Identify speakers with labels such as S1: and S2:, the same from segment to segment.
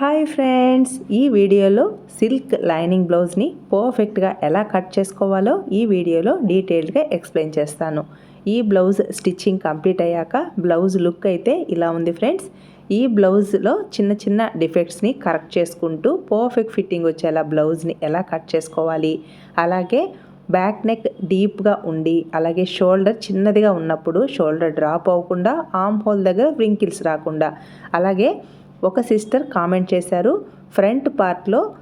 S1: Hi friends ఈ వీడియోలో silk lining బ్లౌజ్ని పర్ఫెక్ట్గా ఎలా కట్ చేసుకోవాలో ఈ వీడియోలో డీటెయిల్డ్గా ఎక్స్ప్లెయిన్ చేస్తాను. ఈ బ్లౌజ్ స్టిచ్చింగ్ కంప్లీట్ అయ్యాక బ్లౌజ్ లుక్ అయితే ఇలా ఉంది ఫ్రెండ్స్. ఈ బ్లౌజ్లో చిన్న చిన్న డిఫెక్ట్స్ని కరెక్ట్ చేసుకుంటూ పర్ఫెక్ట్ ఫిట్టింగ్ వచ్చేలా బ్లౌజ్ని ఎలా కట్ చేసుకోవాలి. అలాగే బ్యాక్ నెక్ డీప్గా ఉండి అలాగే షోల్డర్ చిన్నదిగా ఉన్నప్పుడు షోల్డర్ డ్రాప్ అవ్వకుండా ఆమ్ హోల్ దగ్గర వ్రింకిల్స్ రాకుండా అలాగే ఒక సిస్టర్ కామెంట్ చేశారు ఫ్రంట్ పార్ట్లో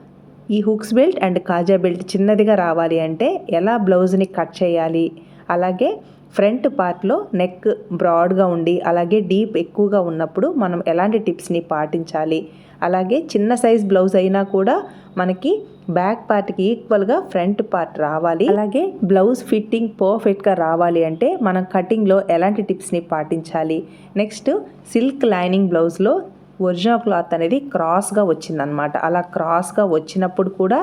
S1: ఈ హుక్స్ బెల్ట్ అండ్ కాజా బెల్ట్ చిన్నదిగా రావాలి అంటే ఎలా బ్లౌజ్ని కట్ చేయాలి? అలాగే ఫ్రంట్ పార్ట్లో నెక్ బ్రాడ్గా ఉండి అలాగే డీప్ ఎక్కువగా ఉన్నప్పుడు మనం ఎలాంటి టిప్స్ని పాటించాలి? అలాగే చిన్న సైజ్ బ్లౌజ్ అయినా కూడా మనకి బ్యాక్ పార్ట్కి ఈక్వల్గా ఫ్రంట్ పార్ట్ రావాలి. అలాగే బ్లౌజ్ ఫిట్టింగ్ పర్ఫెక్ట్గా రావాలి అంటే మనం కటింగ్లో ఎలాంటి టిప్స్ని పాటించాలి? నెక్స్ట్ సిల్క్ లైనింగ్ బ్లౌజ్లో ఒరిజినల్ క్లాత్ అనేది క్రాస్గా వచ్చిందనమాట అలా క్రాస్గా వచ్చినప్పుడు కూడా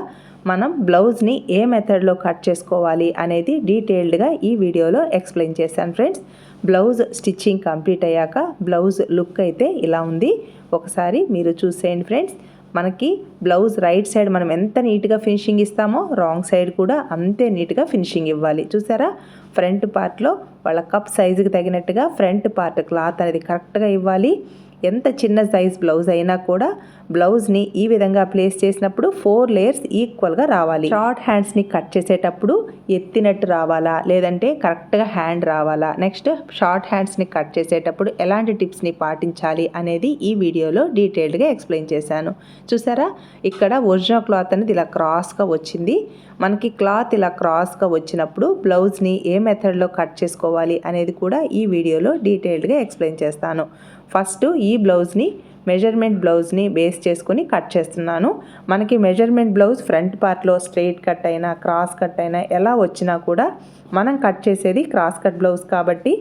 S1: మనం బ్లౌజ్ని ఏ మెథడ్లో కట్ చేసుకోవాలి అనేది డీటెయిల్డ్గా ఈ వీడియోలో ఎక్స్ప్లెయిన్ చేశాను ఫ్రెండ్స్ బ్లౌజ్ స్టిచ్చింగ్ కంప్లీట్ అయ్యాక బ్లౌజ్ లుక్ అయితే ఇలా ఉంది. ఒకసారి మీరు చూసేయండి ఫ్రెండ్స్ మనకి బ్లౌజ్ రైట్ సైడ్ మనం ఎంత నీట్గా ఫినిషింగ్ ఇస్తామో రాంగ్ సైడ్ కూడా అంతే నీట్గా ఫినిషింగ్ ఇవ్వాలి. చూసారా? ఫ్రంట్ పార్ట్లో వాళ్ళ కప్ సైజుకి తగినట్టుగా ఫ్రంట్ పార్ట్ క్లాత్ అనేది కరెక్ట్గా ఇవ్వాలి. ఎంత చిన్న సైజ్ బ్లౌజ్ అయినా కూడా బ్లౌజ్ని ఈ విధంగా ప్లేస్ చేసినప్పుడు ఫోర్ లేయర్స్ ఈక్వల్గా రావాలి. షార్ట్ హ్యాండ్స్ని కట్ చేసేటప్పుడు ఎత్తినట్టు రావాలా? లేదంటే కరెక్ట్గా హ్యాండ్ రావాలా? నెక్స్ట్ షార్ట్ హ్యాండ్స్ని కట్ చేసేటప్పుడు ఎలాంటి టిప్స్ని పాటించాలి అనేది ఈ వీడియోలో డీటెయిల్డ్గా ఎక్స్ప్లెయిన్ చేశాను. చూసారా? ఇక్కడ ఒరిజినల్ క్లాత్ అనేది ఇలా క్రాస్గా వచ్చింది. మనకి క్లాత్ ఇలా క్రాస్గా వచ్చినప్పుడు బ్లౌజ్ని ఏ మెథడ్లో కట్ చేసుకోవాలి అనేది కూడా ఈ వీడియోలో డీటెయిల్డ్గా ఎక్స్ప్లెయిన్ చేస్తాను. ఫస్ట్ ఈ బ్లౌజ్ని మెజర్మెంట్ బ్లౌజ్ని బేస్ చేసుకొని కట్ చేస్తున్నాను. మనకి మెజర్మెంట్ బ్లౌజ్ ఫ్రంట్ పార్ట్లో స్ట్రెయిట్ కట్ అయినా క్రాస్ కట్ అయినా ఎలా వచ్చినా కూడా మనం కట్ చేసేది క్రాస్ కట్ బ్లౌజ్ కాబట్టి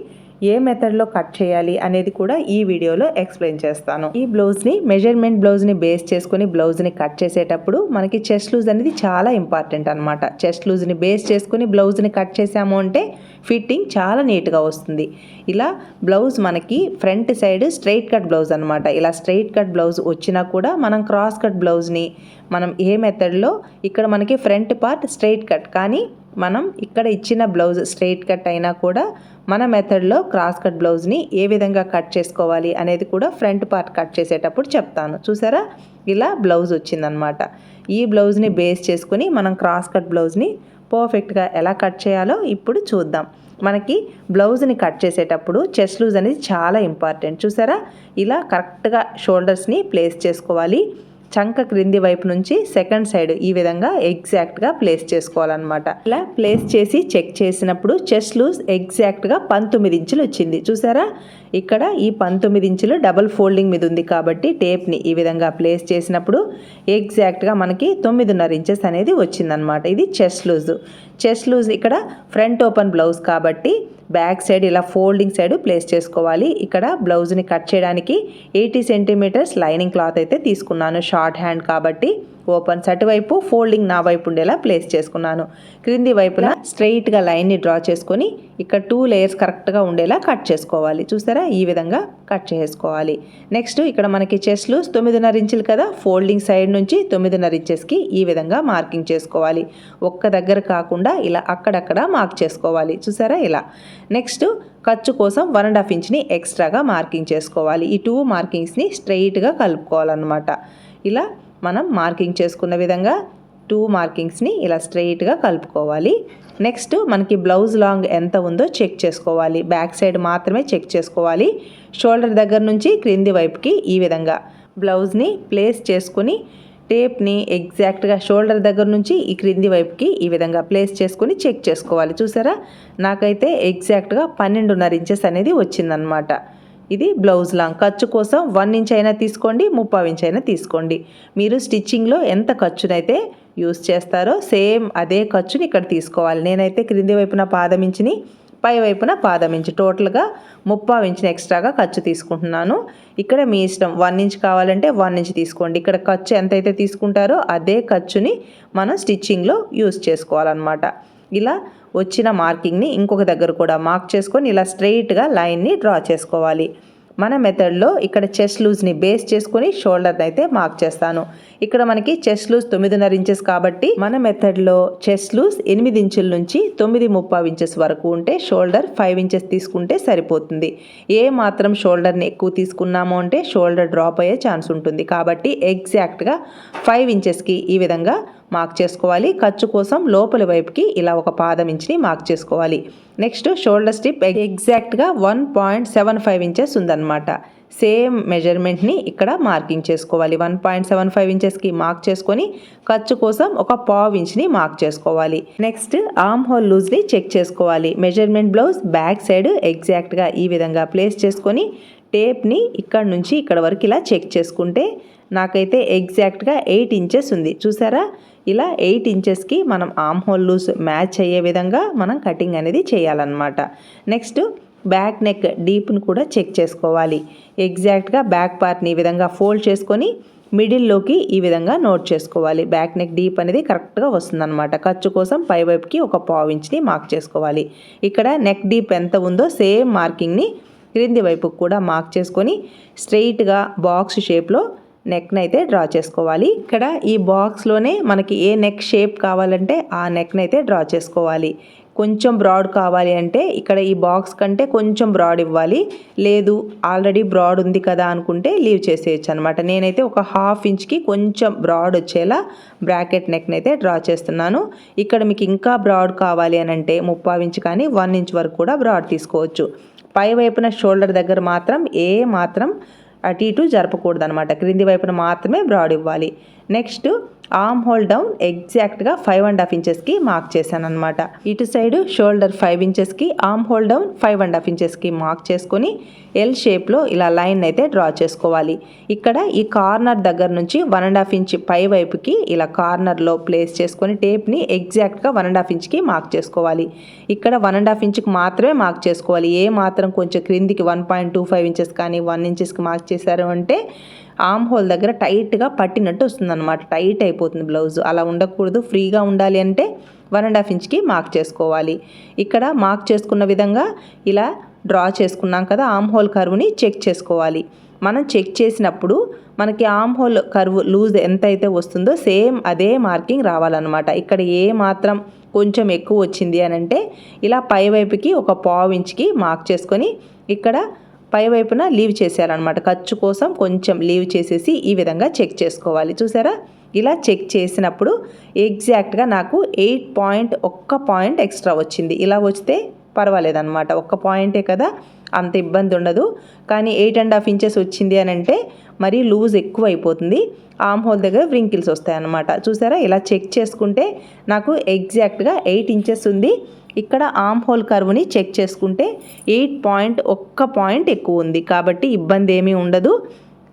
S1: ఏ మెథడ్లో కట్ చేయాలి అనేది కూడా ఈ వీడియోలో ఎక్స్ప్లెయిన్ చేస్తాను. ఈ బ్లౌజ్ని మెజర్మెంట్ బ్లౌజ్ని బేస్ చేసుకుని బ్లౌజ్ని కట్ చేసేటప్పుడు మనకి చెస్ట్ లూజ్ అనేది చాలా ఇంపార్టెంట్ అనమాట చెస్ట్ లూజ్ని బేస్ చేసుకుని బ్లౌజ్ని కట్ చేసాము అంటే ఫిట్టింగ్ చాలా నీట్గా వస్తుంది. ఇలా బ్లౌజ్ మనకి front side straight cut blouse అనమాట ఇలా స్ట్రైట్ కట్ బ్లౌజ్ వచ్చినా కూడా మనం క్రాస్ కట్ బ్లౌజ్ని మనం ఏ మెథడ్లో ఇక్కడ మనకి ఫ్రంట్ పార్ట్ స్ట్రైట్ కట్ కానీ మనం ఇక్కడ ఇచ్చిన బ్లౌజ్ స్ట్రైట్ కట్ అయినా కూడా మన మెథడ్లో క్రాస్ కట్ బ్లౌజ్ని ఏ విధంగా కట్ చేసుకోవాలి అనేది కూడా ఫ్రంట్ పార్ట్ కట్ చేసేటప్పుడు చెప్తాను. చూసారా? ఇలా బ్లౌజ్ వచ్చిందనమాట ఈ బ్లౌజ్ని బేస్ చేసుకుని మనం క్రాస్ కట్ బ్లౌజ్ని పర్ఫెక్ట్గా ఎలా కట్ చేయాలో ఇప్పుడు చూద్దాం. మనకి బ్లౌజ్ని కట్ చేసేటప్పుడు చెస్ట్ లూజ్ అనేది చాలా ఇంపార్టెంట్. చూసారా? ఇలా కరెక్ట్గా షోల్డర్స్ని ప్లేస్ చేసుకోవాలి. చంక క్రింది వైపు నుంచి సెకండ్ సైడ్ ఈ విధంగా ఎగ్జాక్ట్గా ప్లేస్ చేసుకోవాలన్నమాట. ఇలా ప్లేస్ చేసి చెక్ చేసినప్పుడు చెస్ట్ లూజ్ ఎగ్జాక్ట్గా పంతొమ్మిది ఇంచులు వచ్చింది. చూసారా? ఇక్కడ ఈ పంతొమ్మిది ఇంచులు డబల్ ఫోల్డింగ్ మీద ఉంది కాబట్టి టేప్ని ఈ విధంగా ప్లేస్ చేసినప్పుడు ఎగ్జాక్ట్గా మనకి తొమ్మిదిన్నర ఇంచెస్ అనేది వచ్చిందనమాట ఇది చెస్ట్ లూజ్. చెస్ట్ లూజ్ ఇక్కడ ఫ్రంట్ ఓపెన్ బ్లౌజ్ కాబట్టి బ్యాక్ సైడ్ ఇలా ఫోల్డింగ్ సైడ్ ప్లేస్ చేసుకోవాలి. ఇక్కడ బ్లౌజ్ని కట్ చేయడానికి ఎయిటీ సెంటీమీటర్స్ లైనింగ్ క్లాత్ అయితే తీసుకున్నాను షార్ట్ హ్యాండ్ కాబట్టి. ఓపెన్స్ అటువైపు ఫోల్డింగ్ నా వైపు ఉండేలా ప్లేస్ చేసుకున్నాను. క్రింది వైపున స్ట్రెయిట్గా లైన్ని డ్రా చేసుకొని ఇక్కడ టూ లేయర్స్ కరెక్ట్గా ఉండేలా కట్ చేసుకోవాలి. చూసారా? ఈ విధంగా కట్ చేసుకోవాలి. నెక్స్ట్ ఇక్కడ మనకి చెస్ట్లు తొమ్మిదిన్నర ఇంచులు కదా? ఫోల్డింగ్ సైడ్ నుంచి తొమ్మిదిన్నర ఇంచెస్కి ఈ విధంగా మార్కింగ్ చేసుకోవాలి. ఒక్క దగ్గర కాకుండా ఇలా అక్కడక్కడ మార్క్ చేసుకోవాలి. చూసారా ఇలా? నెక్స్ట్ ఖర్చు కోసం వన్ అండ్ హాఫ్ ఇంచ్ని ఎక్స్ట్రాగా మార్కింగ్ చేసుకోవాలి. ఈ టూ మార్కింగ్స్ని స్ట్రైట్గా కలుపుకోవాలన్నమాట. ఇలా మనం మార్కింగ్ చేసుకున్న విధంగా టూ మార్కింగ్స్ని ఇలా స్ట్రెయిట్గా కలుపుకోవాలి. నెక్స్ట్ మనకి బ్లౌజ్ లాంగ్ ఎంత ఉందో చెక్ చేసుకోవాలి. బ్యాక్ సైడ్ మాత్రమే చెక్ చేసుకోవాలి. షోల్డర్ దగ్గర నుంచి క్రింది వైపుకి ఈ విధంగా బ్లౌజ్ని ప్లేస్ చేసుకుని టేప్ని ఎగ్జాక్ట్గా షోల్డర్ దగ్గర నుంచి ఈ క్రింది వైపుకి ఈ విధంగా ప్లేస్ చేసుకుని చెక్ చేసుకోవాలి. చూసారా? నాకైతే ఎగ్జాక్ట్గా పన్నెండున్నర ఇంచెస్ అనేది వచ్చిందనమాట ఇది బ్లౌజ్ లాంగ్. ఖర్చు కోసం వన్ ఇంచ్ అయినా తీసుకోండి ముప్పై ఇంచ్ అయినా తీసుకోండి. మీరు స్టిచ్చింగ్లో ఎంత ఖర్చునైతే యూస్ చేస్తారో సేమ్ అదే ఖర్చుని ఇక్కడ తీసుకోవాలి. నేనైతే క్రింది వైపున పాదమించిని పై వైపున పాదమించి టోటల్గా ముప్పై ఇంచుని ఎక్స్ట్రాగా ఖర్చు తీసుకుంటున్నాను. ఇక్కడ మీ ఇష్టం వన్ ఇంచ్ కావాలంటే వన్ ఇంచ్ తీసుకోండి. ఇక్కడ ఖర్చు ఎంతైతే తీసుకుంటారో అదే ఖర్చుని మనం స్టిచ్చింగ్లో యూస్ చేసుకోవాలన్నమాట. ఇలా వచ్చిన మార్కింగ్ని ఇంకొక దగ్గర కూడా మార్క్ చేసుకొని ఇలా స్ట్రెయిట్గా లైన్ని డ్రా చేసుకోవాలి. మన మెథడ్లో ఇక్కడ చెస్ట్ లూజ్ని బేస్ చేసుకొని షోల్డర్ని అయితే మార్క్ చేస్తాను. ఇక్కడ మనకి చెస్ట్ లూజ్ తొమ్మిదిన్నర ఇంచెస్ కాబట్టి మన మెథడ్లో చెస్ట్ లూజ్ ఎనిమిది ఇంచుల నుంచి తొమ్మిది ముప్పావు ఇంచెస్ వరకు ఉంటే షోల్డర్ ఫైవ్ ఇంచెస్ తీసుకుంటే సరిపోతుంది. ఏ మాత్రం షోల్డర్ని ఎక్కువ తీసుకున్నామో అంటే షోల్డర్ డ్రాప్ అయ్యే ఛాన్స్ ఉంటుంది. కాబట్టి ఎగ్జాక్ట్గా ఫైవ్ ఇంచెస్కి ఈ విధంగా మార్క్ చేసుకోవాలి. ఖర్చు కోసం లోపలి వైపుకి ఇలా ఒక పాదం ఇంచుని మార్క్ చేసుకోవాలి. నెక్స్ట్ షోల్డర్ స్టిప్ ఎగ్జాక్ట్గా one point seven five inches ఉందన్నమాట. సేమ్ మెజర్మెంట్ని ఇక్కడ మార్కింగ్ చేసుకోవాలి. వన్ పాయింట్ సెవెన్ ఫైవ్ ఇంచెస్కి మార్క్ చేసుకొని ఖర్చు కోసం ఒక పావు ఇంచ్ని మార్క్ చేసుకోవాలి. నెక్స్ట్ ఆర్మ్ హోల్ లూజ్ని చెక్ చేసుకోవాలి. మెజర్మెంట్ బ్లౌజ్ బ్యాక్ సైడ్ ఎగ్జాక్ట్గా ఈ విధంగా ప్లేస్ చేసుకొని టేప్ని ఇక్కడ నుంచి ఇక్కడ వరకు ఇలా చెక్ చేసుకుంటే నాకైతే ఎగ్జాక్ట్గా ఎయిట్ ఇంచెస్ ఉంది. చూసారా? ఇలా ఎయిట్ ఇంచెస్కి మనం ఆమ్ హోల్ లూస్ మ్యాచ్ అయ్యే విధంగా మనం కటింగ్ అనేది చేయాలన్నమాట. నెక్స్ట్ బ్యాక్ నెక్ డీప్ను కూడా చెక్ చేసుకోవాలి. ఎగ్జాక్ట్గా బ్యాక్ పార్ట్ని ఈ విధంగా ఫోల్డ్ చేసుకొని మిడిల్లోకి ఈ విధంగా నోట్ చేసుకోవాలి. బ్యాక్ నెక్ డీప్ అనేది కరెక్ట్గా వస్తుందన్నమాట. ఖర్చు కోసం పై వైపుకి ఒక పావు ఇంచ్ని మార్క్ చేసుకోవాలి. ఇక్కడ నెక్ డీప్ ఎంత ఉందో సేమ్ మార్కింగ్ని క్రింది వైపుకు కూడా మార్క్ చేసుకొని స్ట్రెయిట్గా బాక్స్ షేప్లో నెక్ని అయితే డ్రా చేసుకోవాలి. ఇక్కడ ఈ బాక్స్లోనే మనకి ఏ నెక్ షేప్ కావాలంటే ఆ నెక్ని అయితే డ్రా చేసుకోవాలి. కొంచెం బ్రాడ్ కావాలి అంటే ఇక్కడ ఈ బాక్స్ కంటే కొంచెం బ్రాడ్ ఇవ్వాలి. లేదు ఆల్రెడీ బ్రాడ్ ఉంది కదా అనుకుంటే లీవ్ చేసేయచ్చు అనమాట నేనైతే ఒక హాఫ్ ఇంచ్కి కొంచెం బ్రాడ్ వచ్చేలా బ్రాకెట్ నెక్ని అయితే డ్రా చేస్తున్నాను. ఇక్కడ మీకు ఇంకా బ్రాడ్ కావాలి అని అంటే ముప్పావు ఇంచ్ కానీ వన్ ఇంచ్ వరకు కూడా బ్రాడ్ తీసుకోవచ్చు. పై వైపున షోల్డర్ దగ్గర మాత్రం ఏ మాత్రం అటు ఇటు జరపకూడదు అనమాట క్రింది వైపున మాత్రమే బ్రాడ్ ఇవ్వాలి. నెక్స్ట్ ఆర్మ్ హోల్ డౌన్ ఎగ్జాక్ట్గా ఫైవ్ అండ్ హాఫ్ ఇంచెస్కి మార్క్ చేశాను అనమాట ఇటు సైడ్ షోల్డర్ ఫైవ్ ఇంచెస్కి arm hole down five and half ఇంచెస్కి మార్క్ చేసుకొని ఎల్ షేప్లో ఇలా లైన్ అయితే డ్రా చేసుకోవాలి. ఇక్కడ ఈ కార్నర్ దగ్గర నుంచి వన్ అండ్ హాఫ్ ఇంచ్ పై వైపుకి ఇలా కార్నర్లో ప్లేస్ చేసుకొని టేప్ని ఎగ్జాక్ట్గా వన్ అండ్ హాఫ్ ఇంచ్కి మార్క్ చేసుకోవాలి. ఇక్కడ వన్ అండ్ హాఫ్ ఇంచ్కి మాత్రమే మార్క్ చేసుకోవాలి. ఏ మాత్రం కొంచెం క్రిందికి one point two five inches కానీ వన్ ఇంచెస్కి మార్క్ చేశారు అంటే ఆమ్ హోల్ దగ్గర టైట్గా పట్టినట్టు వస్తుంది అనమాట టైట్ అయిపోతుంది బ్లౌజ్ అలా ఉండకూడదు. ఫ్రీగా ఉండాలి అంటే వన్ అండ్ హాఫ్ ఇంచ్కి మార్క్ చేసుకోవాలి. ఇక్కడ మార్క్ చేసుకున్న విధంగా ఇలా డ్రా చేసుకున్నాం కదా ఆమ్ హోల్ కర్వ్ని చెక్ చేసుకోవాలి. మనం చెక్ చేసినప్పుడు మనకి ఆమ్ హోల్ కర్వ్ లూజ్ ఎంత అయితే వస్తుందో సేమ్ అదే మార్కింగ్ రావాలన్నమాట. ఇక్కడ ఏ మాత్రం కొంచెం ఎక్కువ వచ్చింది అని అంటే ఇలా పై వైపుకి ఒక పావు ఇంచ్కి మార్క్ చేసుకొని ఇక్కడ పై వైపున లీవ్ చేసేయాలన్నమాట. ఖర్చు కోసం కొంచెం లీవ్ చేసేసి ఈ విధంగా చెక్ చేసుకోవాలి. చూసారా? ఇలా చెక్ చేసినప్పుడు ఎగ్జాక్ట్గా నాకు ఎయిట్ పాయింట్ ఒక్క పాయింట్ ఎక్స్ట్రా వచ్చింది. ఇలా వస్తే పర్వాలేదన్నమాట. ఒక్క పాయింటే కదా అంత ఇబ్బంది ఉండదు. కానీ ఎయిట్ అండ్ హాఫ్ ఇంచెస్ వచ్చింది అని అంటే మరి లూజ్ ఎక్కువ అయిపోతుంది ఆమ్ హోల్ దగ్గర వ్రింకిల్స్ వస్తాయన్నమాట. చూసారా? ఇలా చెక్ చేసుకుంటే నాకు ఎగ్జాక్ట్గా ఎయిట్ ఇంచెస్ ఉంది. ఇక్కడ ఆమ్ హోల్ కర్వ్ని చెక్ చేసుకుంటే ఎయిట్ పాయింట్ ఒక్క పాయింట్ ఎక్కువ ఉంది. కాబట్టి ఇబ్బంది ఏమీ ఉండదు.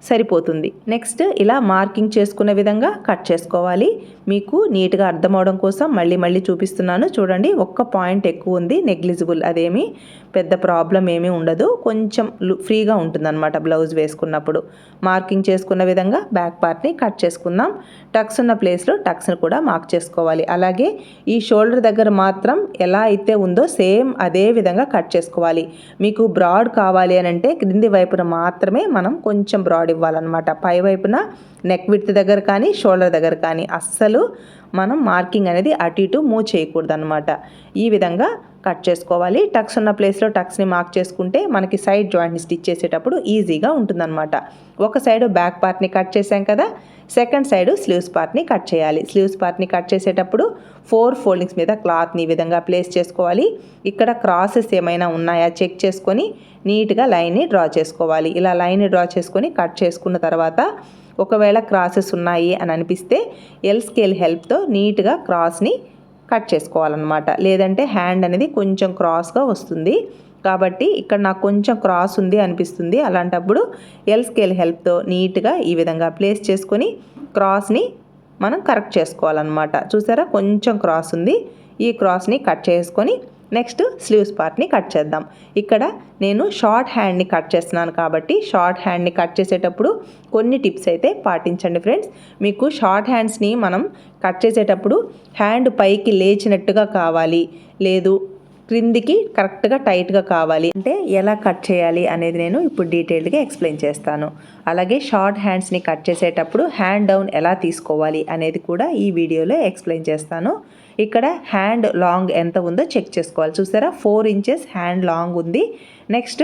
S1: సరిపోతుంది. నెక్స్ట్ ఇలా మార్కింగ్ చేసుకునే విధంగా కట్ చేసుకోవాలి. మీకు నీట్గా అర్థం కోసం మళ్ళీ మళ్ళీ చూపిస్తున్నాను. చూడండి ఒక్క పాయింట్ ఎక్కువ ఉంది నెగ్లిజిబుల్ అదేమి. పెద్ద ప్రాబ్లం ఏమీ ఉండదు. కొంచెం ఫ్రీగా ఉంటుందన్నమాట బ్లౌజ్ వేసుకున్నప్పుడు. మార్కింగ్ చేసుకున్న విధంగా బ్యాక్ పార్ట్ని కట్ చేసుకుందాం. టక్స్ ఉన్న ప్లేస్లో టక్స్ని కూడా మార్క్ చేసుకోవాలి. అలాగే ఈ షోల్డర్ దగ్గర మాత్రం ఎలా అయితే ఉందో సేమ్ అదే విధంగా కట్ చేసుకోవాలి. మీకు బ్రాడ్ కావాలి అని అంటే క్రింది వైపున మాత్రమే మనం కొంచెం బ్రాడ్ ఇవ్వాలన్నమాట. పై వైపున నెక్ విడ్త్ దగ్గర కానీ షోల్డర్ దగ్గర కానీ అస్సలు మనం మార్కింగ్ అనేది అటు ఇటు మూవ్ చేయకూడదు అనమాట ఈ విధంగా కట్ చేసుకోవాలి. టక్స్ ఉన్న ప్లేస్లో టక్స్ని మార్క్ చేసుకుంటే మనకి సైడ్ జాయింట్ని స్టిచ్ చేసేటప్పుడు ఈజీగా ఉంటుందన్నమాట. ఒక సైడ్ బ్యాక్ పార్ట్ని కట్ చేసాం కదా సెకండ్ సైడ్ స్లీవ్స్ పార్ట్ని కట్ చేయాలి. స్లీవ్స్ పార్ట్ని కట్ చేసేటప్పుడు ఫోర్ ఫోల్డింగ్స్ మీద క్లాత్ని ఈ విధంగా ప్లేస్ చేసుకోవాలి. ఇక్కడ క్రాసెస్ ఏమైనా ఉన్నాయా చెక్ చేసుకొని నీట్గా లైన్ని డ్రా చేసుకోవాలి. ఇలా లైన్ని డ్రా చేసుకొని కట్ చేసుకున్న తర్వాత ఒకవేళ క్రాసెస్ ఉన్నాయి అని అనిపిస్తే ఎల్ స్కేల్ హెల్ప్తో నీట్గా క్రాస్ని కట్ చేసుకోవాలన్నమాట. లేదంటే హ్యాండ్ అనేది కొంచెం క్రాస్గా వస్తుంది. కాబట్టి ఇక్కడ నాకు కొంచెం క్రాస్ ఉంది అనిపిస్తుంది. అలాంటప్పుడు ఎల్ స్కేల్ హెల్ప్తో నీట్గా ఈ విధంగా ప్లేస్ చేసుకొని క్రాస్ని మనం కరెక్ట్ చేసుకోవాలన్నమాట. చూసారా? కొంచెం క్రాస్ ఉంది. ఈ క్రాస్ని కట్ చేసుకొని నెక్స్ట్ స్లీవ్స్ పార్ట్ని కట్ చేద్దాం. ఇక్కడ నేను షార్ట్ హ్యాండ్ని కట్ చేస్తున్నాను కాబట్టి షార్ట్ హ్యాండ్ని కట్ చేసేటప్పుడు కొన్ని టిప్స్ అయితే పాటించండి ఫ్రెండ్స్. మీకు షార్ట్ హ్యాండ్స్ని మనం కట్ చేసేటప్పుడు హ్యాండ్ పైకి లేచినట్టుగా కావాలి. లేదు క్రిందికి కరెక్ట్గా టైట్గా కావాలి. అంటే ఎలా కట్ చేయాలి అనేది నేను ఇప్పుడు డీటెయిల్డ్గా ఎక్స్ప్లెయిన్ చేస్తాను. అలాగే షార్ట్ హ్యాండ్స్ని కట్ చేసేటప్పుడు హ్యాండ్ డౌన్ ఎలా తీసుకోవాలి అనేది కూడా ఈ వీడియోలో ఎక్స్ప్లెయిన్ చేస్తాను. ఇక్కడ హ్యాండ్ లాంగ్ ఎంత ఉందో చెక్ చేసుకోవాలి. చూసారా? ఫోర్ ఇంచెస్ హ్యాండ్ లాంగ్ ఉంది. నెక్స్ట్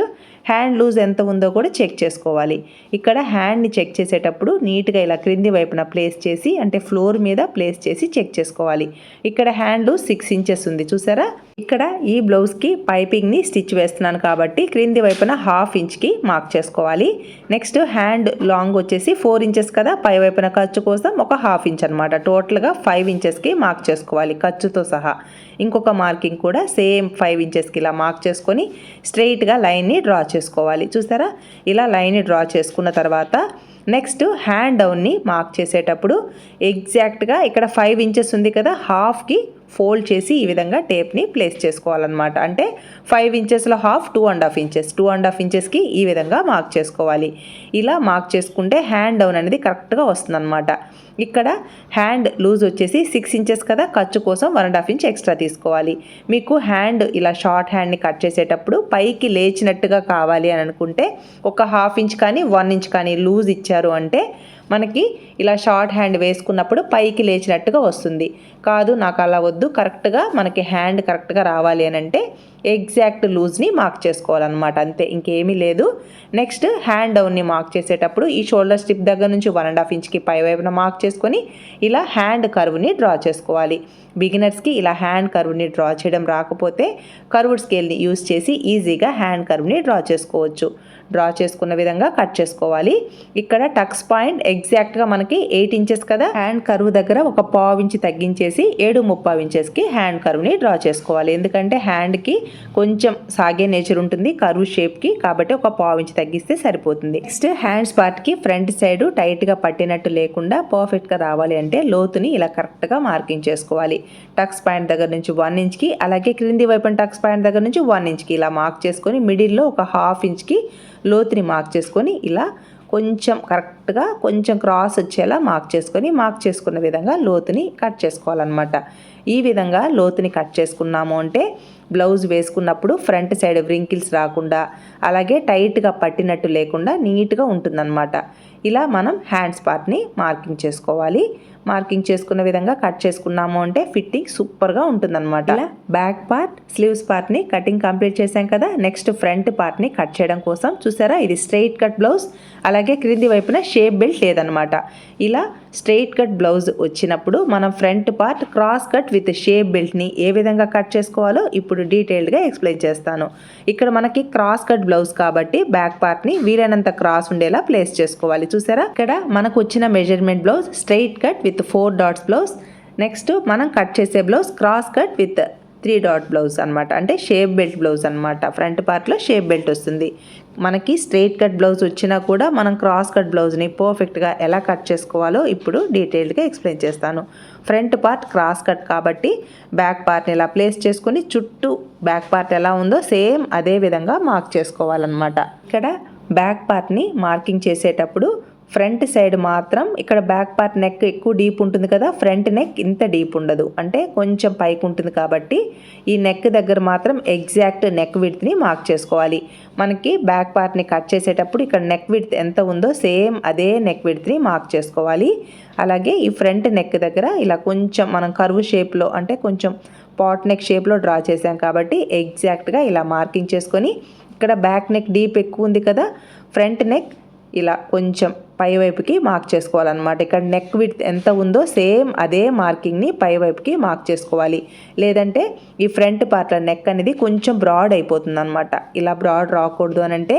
S1: హ్యాండ్ లూజ్ ఎంత ఉందో కూడా చెక్ చేసుకోవాలి. ఇక్కడ హ్యాండ్ని చెక్ చేసేటప్పుడు నీట్గా ఇలా క్రింది వైపున ప్లేస్ చేసి అంటే ఫ్లోర్ మీద ప్లేస్ చేసి చెక్ చేసుకోవాలి. ఇక్కడ హ్యాండ్ లూజ్ సిక్స్ ఇంచెస్ ఉంది. చూసారా? ఇక్కడ ఈ బ్లౌజ్కి పైపింగ్ని స్టిచ్ వేస్తున్నాను కాబట్టి క్రింది వైపున హాఫ్ ఇంచ్కి మార్క్ చేసుకోవాలి. నెక్స్ట్ హ్యాండ్ లాంగ్ వచ్చేసి ఫోర్ ఇంచెస్ కదా పై వైపున ఖర్చు కోసం ఒక హాఫ్ ఇంచ్ అనమాట టోటల్గా ఫైవ్ ఇంచెస్కి మార్క్ చేసుకోవాలి ఖర్చుతో సహా. ఇంకొక మార్కింగ్ కూడా సేమ్ ఫైవ్ ఇంచెస్కి ఇలా మార్క్ చేసుకొని స్ట్రెయిట్గా లైన్ని డ్రా చేసుకోవాలి. చూసారా? ఇలా లైన్ని డ్రా చేసుకున్న తర్వాత నెక్స్ట్ హ్యాండ్ డౌన్ని మార్క్ చేసేటప్పుడు ఎగ్జాక్ట్గా ఇక్కడ ఫైవ్ ఇంచెస్ ఉంది కదా హాఫ్కి ఫోల్డ్ చేసి ఈ విధంగా టేప్ని ప్లేస్ చేసుకోవాలన్నమాట. అంటే five ఇంచెస్లో half two and half inches. Two and half ఇంచెస్కి ఈ విధంగా మార్క్ చేసుకోవాలి. ఇలా మార్క్ చేసుకుంటే హ్యాండ్ డౌన్ అనేది కరెక్ట్గా వస్తుందన్నమాట. ఇక్కడ హ్యాండ్ లూజ్ వచ్చేసి సిక్స్ ఇంచెస్ కదా ఖర్చు కోసం one and half inch extra తీసుకోవాలి. మీకు హ్యాండ్ ఇలా షార్ట్ హ్యాండ్ని కట్ చేసేటప్పుడు పైకి లేచినట్టుగా కావాలి అని అనుకుంటే ఒక హాఫ్ ఇంచ్ కానీ వన్ ఇంచ్ కానీ లూజ్ ఇచ్చారు అంటే మనకి ఇలా షార్ట్ హ్యాండ్ వేసుకున్నప్పుడు పైకి లేచినట్టుగా వస్తుంది. కాదు నాకు అలా వద్దు కరెక్ట్గా మనకి హ్యాండ్ కరెక్ట్గా రావాలి అని అంటే ఎగ్జాక్ట్ లూజ్ని మార్క్ చేసుకోవాలన్నమాట అంతే ఇంకేమీ లేదు. నెక్స్ట్ హ్యాండ్ డౌన్ని మార్క్ చేసేటప్పుడు ఈ షోల్డర్ స్టిప్ దగ్గర నుంచి వన్ అండ్ హాఫ్ ఇంచ్కి పై వైపున మార్క్ చేసుకొని ఇలా హ్యాండ్ కర్వ్ని డ్రా చేసుకోవాలి. బిగినర్స్కి ఇలా హ్యాండ్ కర్వ్ని డ్రా చేయడం రాకపోతే కర్వ్డ్ స్కేల్ని యూస్ చేసి ఈజీగా హ్యాండ్ కర్వ్ని డ్రా చేసుకోవచ్చు. డ్రా చేసుకున్న విధంగా కట్ చేసుకోవాలి. ఇక్కడ టక్స్ పాయింట్ ఎగ్జాక్ట్గా మనకి ఎయిట్ ఇంచెస్ కదా హ్యాండ్ కర్వ్ దగ్గర ఒక పావు ఇంచ్ తగ్గించేసి ఏడు ముప్పావు ఇంచెస్కి హ్యాండ్ కర్వ్ని డ్రా చేసుకోవాలి. ఎందుకంటే హ్యాండ్కి కొంచెం సాగే నేచర్ ఉంటుంది కరువు షేప్కి. కాబట్టి ఒక పావు ఇంచ్ తగ్గిస్తే సరిపోతుంది. నెక్స్ట్ హ్యాండ్స్ పార్ట్కి ఫ్రంట్ సైడ్ టైట్గా పట్టినట్టు లేకుండా పర్ఫెక్ట్గా రావాలి అంటే లోతుని ఇలా కరెక్ట్గా మార్కింగ్ చేసుకోవాలి. టక్స్ పాయింట్ దగ్గర నుంచి వన్ ఇంచ్కి అలాగే క్రింది వైపున టక్స్ పాయింట్ దగ్గర నుంచి వన్ ఇంచ్కి ఇలా మార్క్ చేసుకొని మిడిల్లో ఒక హాఫ్ ఇంచ్కి లోతుని మార్క్ చేసుకొని ఇలా కొంచెం కరెక్ట్గా కొంచెం క్రాస్ వచ్చేలా మార్క్ చేసుకొని మార్క్ చేసుకున్న విధంగా లోతుని కట్ చేసుకోవాలన్నమాట. ఈ విధంగా లోతుని కట్ చేసుకున్నాము అంటే బ్లౌజ్ వేసుకున్నప్పుడు ఫ్రంట్ సైడ్ వ్రింకిల్స్ రాకుండా అలాగే టైట్గా పట్టినట్టు లేకుండా నీట్గా ఉంటుందన్నమాట. ఇలా మనం హ్యాండ్స్ పార్ట్ని మార్కింగ్ చేసుకోవాలి. మార్కింగ్ చేసుకున్న విధంగా కట్ చేసుకున్నాము అంటే ఫిట్టింగ్ సూపర్గా ఉంటుందన్నమాట. ఇలా బ్యాక్ పార్ట్ స్లీవ్స్ పార్ట్ని కటింగ్ కంప్లీట్ చేసాం కదా నెక్స్ట్ ఫ్రంట్ పార్ట్ని కట్ చేయడం కోసం చూసారా? ఇది స్ట్రైట్ కట్ బ్లౌజ్ అలాగే క్రింది వైపున షేప్ బెల్ట్ లేదనమాట ఇలా స్ట్రైట్ కట్ బ్లౌజ్ వచ్చినప్పుడు మనం front part cross cut with shape బెల్ట్ని ఏ విధంగా కట్ చేసుకోవాలో ఇప్పుడు డీటెయిల్డ్గా ఎక్స్ప్లెయిన్ చేస్తాను. ఇక్కడ మనకి క్రాస్ కట్ బ్లౌజ్ కాబట్టి బ్యాక్ పార్ట్ని వీలైనంత క్రాస్ ఉండేలా ప్లేస్ చేసుకోవాలి. చూసారా? ఇక్కడ మనకు వచ్చిన measurement blouse straight cut with four dots blouse. Next మనం కట్ చేసే blouse cross cut with three dot blouse అనమాట అంటే షేప్ బెల్ట్ బ్లౌజ్ అనమాట ఫ్రంట్ పార్ట్లో షేప్ బెల్ట్ వస్తుంది. మనకి స్ట్రైట్ కట్ బ్లౌజ్ వచ్చినా కూడా మనం క్రాస్ కట్ బ్లౌజ్ని పర్ఫెక్ట్గా ఎలా కట్ చేసుకోవాలో ఇప్పుడు డీటెయిల్డ్గా ఎక్స్ప్లెయిన్ చేస్తాను. ఫ్రంట్ పార్ట్ క్రాస్ కట్ కాబట్టి బ్యాక్ పార్ట్ని ఇలా ప్లేస్ చేసుకొని చుట్టూ బ్యాక్ పార్ట్ ఎలా ఉందో సేమ్ అదే విధంగా మార్క్ చేసుకోవాలన్నమాట. ఇక్కడ బ్యాక్ పార్ట్ని మార్కింగ్ చేసేటప్పుడు ఫ్రంట్ సైడ్ మాత్రం ఇక్కడ బ్యాక్ పార్ట్ నెక్ ఎక్కువ డీప్ ఉంటుంది కదా ఫ్రంట్ నెక్ ఇంత డీప్ ఉండదు. అంటే కొంచెం పైకి ఉంటుంది కాబట్టి ఈ నెక్ దగ్గర మాత్రం ఎగ్జాక్ట్ నెక్ విడ్త్ని మార్క్ చేసుకోవాలి. మనకి బ్యాక్ పార్ట్ని కట్ చేసేటప్పుడు ఇక్కడ నెక్ విడ్త్ ఎంత ఉందో సేమ్ అదే నెక్ విడ్త్ని మార్క్ చేసుకోవాలి. అలాగే ఈ ఫ్రంట్ నెక్ దగ్గర ఇలా కొంచెం మనం కర్వ్ షేప్లో అంటే కొంచెం పాట్ నెక్ షేప్లో డ్రా చేసాం కాబట్టి ఎగ్జాక్ట్గా ఇలా మార్కింగ్ చేసుకొని ఇక్కడ బ్యాక్ నెక్ డీప్ ఎక్కువ ఉంది కదా ఫ్రంట్ నెక్ ఇలా కొంచెం పై వైపుకి మార్క్ చేసుకోవాలన్నమాట. ఇక్కడ నెక్ విత్ ఎంత ఉందో సేమ్ అదే మార్కింగ్ని పై వైపుకి మార్క్ చేసుకోవాలి. లేదంటే ఈ ఫ్రంట్ పార్ట్లో నెక్ అనేది కొంచెం బ్రాడ్ అయిపోతుంది అనమాట ఇలా బ్రాడ్ రాకూడదు అని అంటే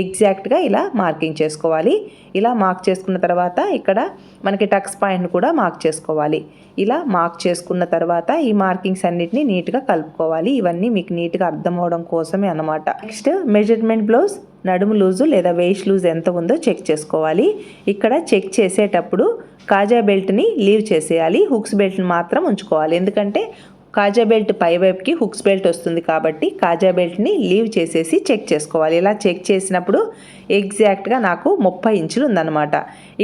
S1: ఎగ్జాక్ట్గా ఇలా మార్కింగ్ చేసుకోవాలి. ఇలా మార్క్ చేసుకున్న తర్వాత ఇక్కడ మనకి టక్స్ పాయింట్ కూడా మార్క్ చేసుకోవాలి. ఇలా మార్క్ చేసుకున్న తర్వాత ఈ మార్కింగ్స్ అన్నిటిని నీట్గా కలుపుకోవాలి. ఇవన్నీ మీకు నీట్గా అర్థం అవడం కోసమే అనమాట నెక్స్ట్ మెజర్మెంట్ బ్లౌజ్ నడుము లూజు లేదా వేస్ట్ లూజ్ ఎంత ఉందో చెక్ చేసుకోవాలి. ఇక్కడ చెక్ చేసేటప్పుడు కాజా బెల్ట్ని లీవ్ చేసేయాలి. హుక్స్ బెల్ట్ని మాత్రం ఉంచుకోవాలి. ఎందుకంటే కాజా బెల్ట్ పైవైపుకి హుక్స్ బెల్ట్ వస్తుంది కాబట్టి కాజా బెల్ట్ని లీవ్ చేసేసి చెక్ చేసుకోవాలి. ఇలా చెక్ చేసినప్పుడు ఎగ్జాక్ట్గా నాకు ముప్పై ఇంచులు ఉందన్నమాట.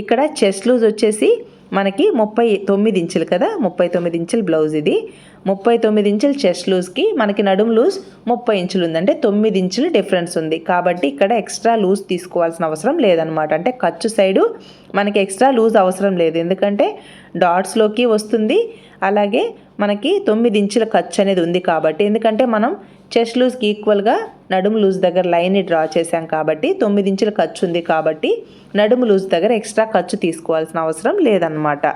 S1: ఇక్కడ చెస్ట్ లూజ్ వచ్చేసి మనకి ముప్పై తొమ్మిది ఇంచులు కదా? ముప్పై తొమ్మిది ఇంచుల బ్లౌజ్ ఇది. ముప్పై తొమ్మిది ఇంచులు చెస్ట్ లూజ్కి మనకి నడుము లూజ్ ముప్పై ఇంచులు ఉంది. అంటే తొమ్మిది ఇంచులు డిఫరెన్స్ ఉంది. కాబట్టి ఇక్కడ ఎక్స్ట్రా లూజ్ తీసుకోవాల్సిన అవసరం లేదనమాట అంటే ఖర్చు సైడు మనకి ఎక్స్ట్రా లూజ్ అవసరం లేదు. ఎందుకంటే డాట్స్లోకి వస్తుంది. అలాగే మనకి తొమ్మిది ఇంచుల ఖర్చు అనేది ఉంది కాబట్టి ఎందుకంటే మనం చెస్ట్ లూజ్కి ఈక్వల్గా నడుము లూజ్ దగ్గర లైన్ని డ్రా చేశాం కాబట్టి తొమ్మిది ఇంచుల ఖర్చు ఉంది కాబట్టి నడుము లూజ్ దగ్గర ఎక్స్ట్రా ఖర్చు తీసుకోవాల్సిన అవసరం లేదనమాట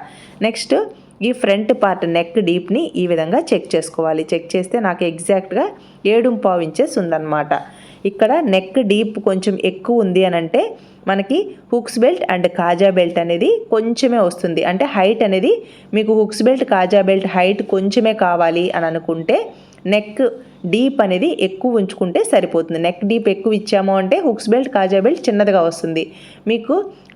S1: నెక్స్ట్ ఈ ఫ్రంట్ పార్ట్ నెక్ డీప్ని ఈ విధంగా చెక్ చేసుకోవాలి. చెక్ చేస్తే నాకు ఎగ్జాక్ట్గా ఏడు పావు ఇంచెస్ ఉందన్నమాట. ఇక్కడ నెక్ డీప్ కొంచెం ఎక్కువ ఉంది అని అంటే మనకి హుక్స్ బెల్ట్ అండ్ కాజా బెల్ట్ అనేది కొంచెమే వస్తుంది. అంటే హైట్ అనేది మీకు హుక్స్ బెల్ట్ కాజా బెల్ట్ హైట్ కొంచెమే కావాలి అని అనుకుంటే నెక్ డీప్ అనేది ఎక్కువ ఉంచుకుంటే సరిపోతుంది. నెక్ డీప్ ఎక్కువ ఇచ్చాము అంటే హుక్స్ బెల్ట్ కాజా బెల్ట్ చిన్నదిగా వస్తుంది. మీకు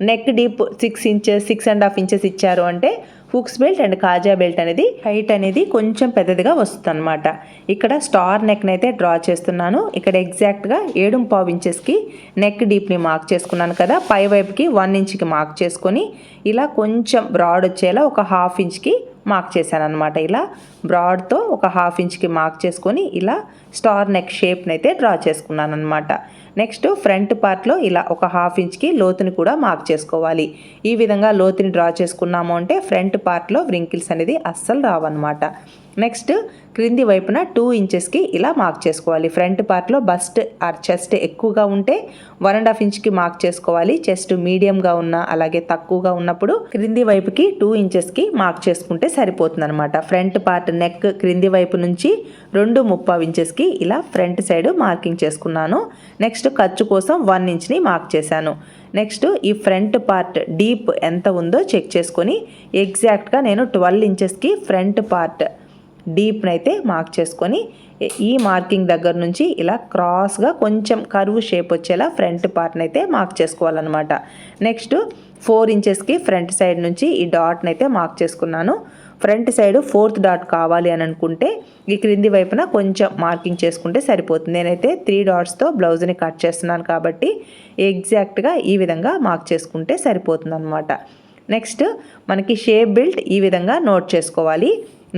S1: neck deep six inches six and half inches ఇచ్చారు అంటే హుక్స్ బెల్ట్ అండ్ కాజా బెల్ట్ అనేది హైట్ అనేది కొంచెం పెద్దదిగా వస్తుంది అనమాట ఇక్కడ స్టార్ నెక్ని అయితే డ్రా చేస్తున్నాను. ఇక్కడ ఎగ్జాక్ట్గా ఏడు పావు ఇంచెస్కి నెక్ డీప్ని మార్క్ చేసుకున్నాను కదా. పై వైపుకి వన్ ఇంచ్కి మార్క్ చేసుకొని ఇలా కొంచెం బ్రాడ్ వచ్చేలా ఒక హాఫ్ ఇంచ్కి మార్క్ చేశాను అనమాట ఇలా బ్రాడ్తో ఒక హాఫ్ ఇంచ్కి మార్క్ చేసుకొని ఇలా స్టార్ నెక్ షేప్ని అయితే డ్రా చేసుకున్నాను అనమాట నెక్స్ట్ ఫ్రంట్ పార్ట్లో ఇలా ఒక హాఫ్ ఇంచ్కి లోతుని కూడా మార్క్ చేసుకోవాలి. ఈ విధంగా లోతుని డ్రా చేసుకున్నాము అంటే ఫ్రంట్ పార్ట్లో వ్రింకిల్స్ అనేది అస్సలు రావన్నమాట. నెక్స్ట్ క్రింది వైపున టూ ఇంచెస్కి ఇలా మార్క్ చేసుకోవాలి. ఫ్రంట్ పార్ట్లో బస్ట్ ఆర్ చెస్ట్ ఎక్కువగా ఉంటే one and half inch mark చేసుకోవాలి. చెస్ట్ మీడియంగా ఉన్న అలాగే తక్కువగా ఉన్నప్పుడు క్రింది వైపుకి టూ ఇంచెస్కి మార్క్ చేసుకుంటే సరిపోతుంది అనమాట ఫ్రంట్ పార్ట్ నెక్ క్రింది వైపు నుంచి రెండు ముప్పావు ఇంచెస్కి ఇలా ఫ్రంట్ సైడ్ మార్కింగ్ చేసుకున్నాను. నెక్స్ట్ ఖర్చు కోసం వన్ ఇంచ్ని మార్క్ చేశాను. నెక్స్ట్ ఈ ఫ్రంట్ పార్ట్ డీప్ ఎంత ఉందో చెక్ చేసుకొని ఎగ్జాక్ట్గా నేను ట్వెల్వ్ ఇంచెస్కి ఫ్రంట్ పార్ట్ డీప్ని అయితే మార్క్ చేసుకొని ఈ మార్కింగ్ దగ్గర నుంచి ఇలా క్రాస్గా కొంచెం కరువు షేప్ వచ్చేలా ఫ్రంట్ పార్ట్ని అయితే మార్క్ చేసుకోవాలన్నమాట. నెక్స్ట్ ఫోర్ ఇంచెస్కి ఫ్రంట్ సైడ్ నుంచి ఈ డాట్ని అయితే మార్క్ చేసుకున్నాను. ఫ్రంట్ సైడ్ ఫోర్త్ డాట్ కావాలి అని అనుకుంటే ఈ క్రింది వైపున కొంచెం మార్కింగ్ చేసుకుంటే సరిపోతుంది. నేనైతే త్రీ డాట్స్తో బ్లౌజ్ని కట్ చేస్తున్నాను కాబట్టి ఎగ్జాక్ట్గా ఈ విధంగా మార్క్ చేసుకుంటే సరిపోతుంది అనమాట నెక్స్ట్ మనకి షేప్ బిల్ట్ ఈ విధంగా నోట్ చేసుకోవాలి.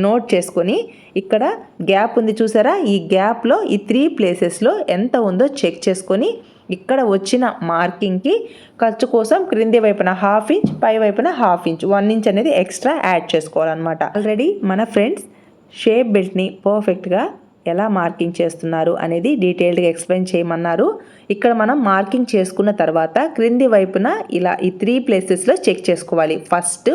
S1: నోట్ చేసుకొని ఇక్కడ గ్యాప్ ఉంది చూసారా? ఈ గ్యాప్లో ఈ త్రీ ప్లేసెస్లో ఎంత ఉందో చెక్ చేసుకొని ఇక్కడ వచ్చిన మార్కింగ్కి ఖర్చు కోసం క్రింది వైపున హాఫ్ ఇంచ్ పై వైపున హాఫ్ ఇంచ్. వన్ ఇంచ్ అనేది ఎక్స్ట్రా యాడ్ చేసుకోవాలన్నమాట. ఆల్రెడీ మన ఫ్రెండ్స్ షేప్ బెల్ట్ని పర్ఫెక్ట్గా ఎలా మార్కింగ్ చేస్తున్నారు అనేది డీటెయిల్డ్గా ఎక్స్ప్లెయిన్ చేయమన్నారు. ఇక్కడ మనం మార్కింగ్ చేసుకున్న తర్వాత క్రింది వైపున ఇలా ఈ త్రీ ప్లేసెస్లో చెక్ చేసుకోవాలి. ఫస్ట్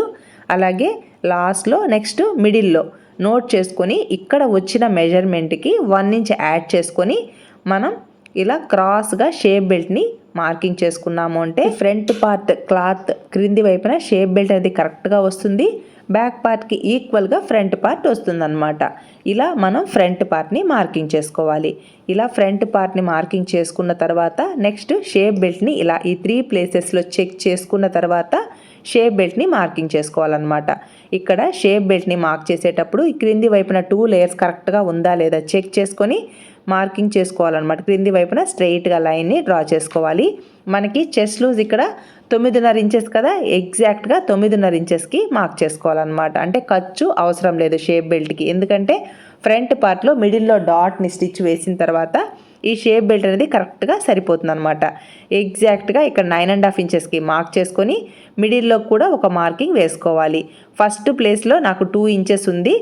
S1: అలాగే లాస్ట్లో నెక్స్ట్ మిడిల్లో నోట్ చేసుకొని ఇక్కడ వచ్చిన మెజర్మెంట్కి వన్ ఇంచ్ యాడ్ చేసుకొని మనం ఇలా క్రాస్గా షేప్ బెల్ట్ని మార్కింగ్ చేసుకున్నాము అంటే ఫ్రంట్ పార్ట్ క్లాత్ క్రింది వైపున షేప్ బెల్ట్ అనేది కరెక్ట్గా వస్తుంది బ్యాక్ పార్ట్కి ఈక్వల్గా ఫ్రంట్ పార్ట్ వస్తుందన్నమాట. ఇలా మనం ఫ్రంట్ పార్ట్ని మార్కింగ్ చేసుకోవాలి. ఇలా ఫ్రంట్ పార్ట్ని మార్కింగ్ చేసుకున్న తర్వాత నెక్స్ట్ షేప్ బెల్ట్ని ఇలా ఈ త్రీ ప్లేసెస్లో చెక్ చేసుకున్న తర్వాత షేప్ బెల్ట్ని మార్కింగ్ చేసుకోవాలన్నమాట. ఇక్కడ షేప్ బెల్ట్ని మార్క్ చేసేటప్పుడు ఈ క్రింది వైపున టూ లేయర్స్ కరెక్ట్గా ఉందా లేదా చెక్ చేసుకొని మార్కింగ్ చేసుకోవాలన్నమాట. క్రింది వైపున స్ట్రెయిట్గా లైన్ని డ్రా చేసుకోవాలి. మనకి చెస్ట్ లూజ్ ఇక్కడ తొమ్మిదిన్నర ఇంచెస్ కదా ఎగ్జాక్ట్గా తొమ్మిదిన్నర ఇంచెస్కి మార్క్ చేసుకోవాలన్నమాట. అంటే ఖర్చు అవసరం లేదు షేప్ బెల్ట్కి. ఎందుకంటే ఫ్రంట్ పార్ట్లో మిడిల్లో డాట్ని స్టిచ్ వేసిన తర్వాత ఈ షేప్ బెల్ట్ అనేది కరెక్ట్గా సరిపోతుంది అనమాట ఎగ్జాక్ట్గా ఇక్కడ నైన్ అండ్ హాఫ్ ఇంచెస్కి మార్క్ చేసుకొని మిడిల్లో కూడా ఒక మార్కింగ్ వేసుకోవాలి. ఫస్ట్ ప్లేస్లో నాకు టూ ఇంచెస్ ఉంది.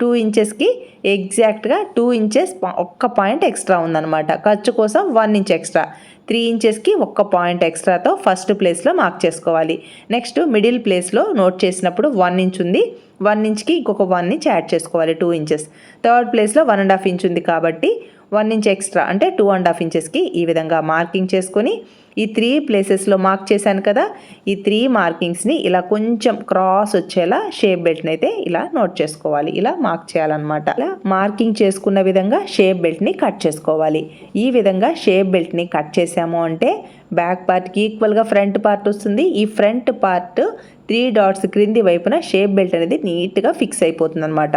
S1: టూ ఇంచెస్కి ఎగ్జాక్ట్గా టూ ఇంచెస్ ఒక్క పాయింట్ ఎక్స్ట్రా ఉందన్నమాట. ఖర్చు కోసం వన్ ఇంచ్ ఎక్స్ట్రా త్రీ ఇంచెస్కి ఒక్క పాయింట్ ఎక్స్ట్రాతో ఫస్ట్ ప్లేస్లో మార్క్ చేసుకోవాలి. నెక్స్ట్ మిడిల్ ప్లేస్లో నోట్ చేసినప్పుడు వన్ ఇంచ్ ఉంది. వన్ ఇంచ్కి ఇంకొక వన్ ఇంచ్ యాడ్ చేసుకోవాలి టూ ఇంచెస్ థర్డ్ ప్లేస్లో వన్ అండ్ హాఫ్ ఇంచ్ ఉంది కాబట్టి వన్ ఇంచ్ ఎక్స్ట్రా అంటే టూ అండ్ హాఫ్ ఇంచెస్కి ఈ విధంగా మార్కింగ్ చేసుకొని ఈ త్రీ ప్లేసెస్లో మార్క్ చేశాను కదా ఈ త్రీ మార్కింగ్స్ని ఇలా కొంచెం క్రాస్ వచ్చేలా షేప్ బెల్ట్ని అయితే ఇలా నోట్ చేసుకోవాలి ఇలా మార్క్ చేయాలన్నమాట. ఇలా మార్కింగ్ చేసుకున్న విధంగా షేప్ బెల్ట్ని కట్ చేసుకోవాలి. ఈ విధంగా షేప్ బెల్ట్ని కట్ చేసాము అంటే బ్యాక్ పార్ట్కి ఈక్వల్గా ఫ్రంట్ పార్ట్ వస్తుంది. ఈ ఫ్రంట్ పార్ట్ త్రీ డాట్స్ క్రింది వైపున షేప్ బెల్ట్ అనేది నీట్గా ఫిక్స్ అయిపోతుంది అనమాట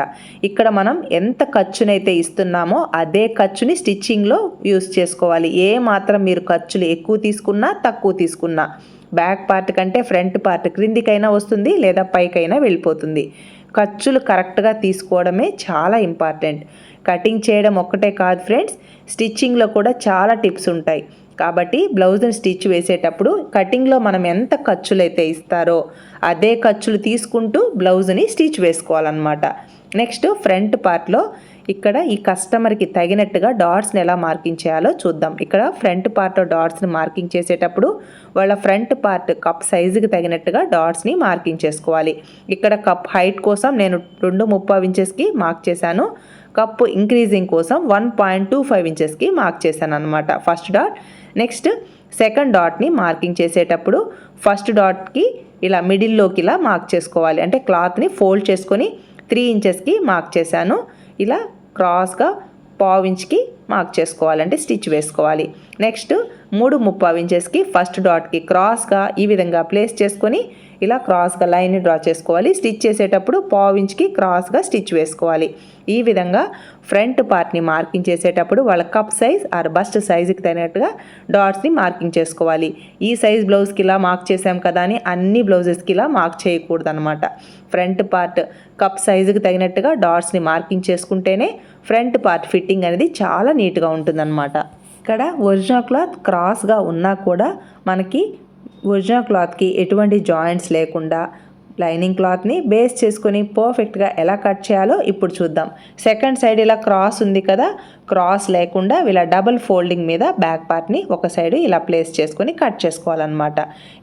S1: ఇక్కడ మనం ఎంత ఖర్చునైతే ఇస్తున్నామో అదే ఖర్చుని స్టిచ్చింగ్లో యూస్ చేసుకోవాలి. ఏ మాత్రం మీరు ఖర్చులు ఎక్కువ తీసుకున్నా తక్కువ తీసుకున్నా. బ్యాక్ పార్ట్ కంటే ఫ్రంట్ పార్ట్ క్రిందికైనా వస్తుంది లేదా పైకైనా వెళ్ళిపోతుంది. ఖర్చులు కరెక్ట్గా తీసుకోవడమే చాలా ఇంపార్టెంట్. కటింగ్ చేయడం ఒక్కటే కాదు ఫ్రెండ్స్ స్టిచ్చింగ్లో కూడా చాలా టిప్స్ ఉంటాయి. కాబట్టి బ్లౌజ్ని స్టిచ్ వేసేటప్పుడు కటింగ్లో మనం ఎంత ఖర్చులు అయితే ఇస్తారో అదే ఖర్చులు తీసుకుంటూ బ్లౌజ్ని స్టిచ్ వేసుకోవాలన్నమాట. నెక్స్ట్ ఫ్రంట్ పార్ట్లో ఇక్కడ ఈ కస్టమర్కి తగినట్టుగా డాట్స్ని ఎలా మార్కింగ్ చేయాలో చూద్దాం. ఇక్కడ ఫ్రంట్ పార్ట్లో డాట్స్ని మార్కింగ్ చేసేటప్పుడు వాళ్ళ ఫ్రంట్ పార్ట్ కప్ సైజుకి తగినట్టుగా డాట్స్ని మార్కింగ్ చేసుకోవాలి. ఇక్కడ కప్ హైట్ కోసం నేను రెండు ముప్పై ఇంచెస్కి మార్క్ చేశాను. కప్పు ఇంక్రీజింగ్ కోసం వన్ పాయింట్ టూ ఫైవ్ ఇంచెస్కి మార్క్ చేశాను అనమాట ఫస్ట్ డాట్. నెక్స్ట్ సెకండ్ డాట్ని మార్కింగ్ చేసేటప్పుడు ఫస్ట్ డాట్కి ఇలా మిడిల్లోకి ఇలా మార్క్ చేసుకోవాలి. అంటే క్లాత్ని ఫోల్డ్ చేసుకొని త్రీ ఇంచెస్కి మార్క్ చేశాను. ఇలా క్రాస్గా పావు ఇంచ్కి మార్క్ చేసుకోవాలి. అంటే స్టిచ్ వేసుకోవాలి. నెక్స్ట్ మూడు ముప్పావు ఇంచెస్కి ఫస్ట్ డాట్కి క్రాస్గా ఈ విధంగా ప్లేస్ చేసుకొని ఇలా క్రాస్గా లైన్ని డ్రా చేసుకోవాలి. స్టిచ్ చేసేటప్పుడు పావించ్కి క్రాస్గా స్టిచ్ వేసుకోవాలి. ఈ విధంగా ఫ్రంట్ పార్ట్ని మార్కింగ్ చేసేటప్పుడు వాళ్ళ కప్ సైజ్ ఆర్ బస్ట్ సైజుకి తగినట్టుగా డాట్స్ని మార్కింగ్ చేసుకోవాలి. ఈ సైజ్ బ్లౌజ్కి ఇలా మార్క్ చేసాం కదా అని అన్ని బ్లౌజెస్కి ఇలా మార్క్ చేయకూడదు అనమాట ఫ్రంట్ పార్ట్ కప్ సైజుకి తగినట్టుగా డాట్స్ని మార్కింగ్ చేసుకుంటేనే ఫ్రంట్ పార్ట్ ఫిట్టింగ్ అనేది చాలా నీట్గా ఉంటుందన్నమాట. ఇక్కడ ఒరిజినల్ క్లాత్ క్రాస్గా ఉన్నా కూడా మనకి ఒరిజినల్ క్లాత్కి ఎటువంటి జాయింట్స్ లేకుండా లైనింగ్ క్లాత్ని బేస్ చేసుకొని పర్ఫెక్ట్గా ఎలా కట్ చేయాలో ఇప్పుడు చూద్దాం. సెకండ్ సైడ్ ఇలా క్రాస్ ఉంది కదా క్రాస్ లేకుండా ఇలా డబుల్ ఫోల్డింగ్ మీద బ్యాక్ పార్ట్ని ఒక సైడ్ ఇలా ప్లేస్ చేసుకొని కట్ చేసుకోవాలన్నమాట.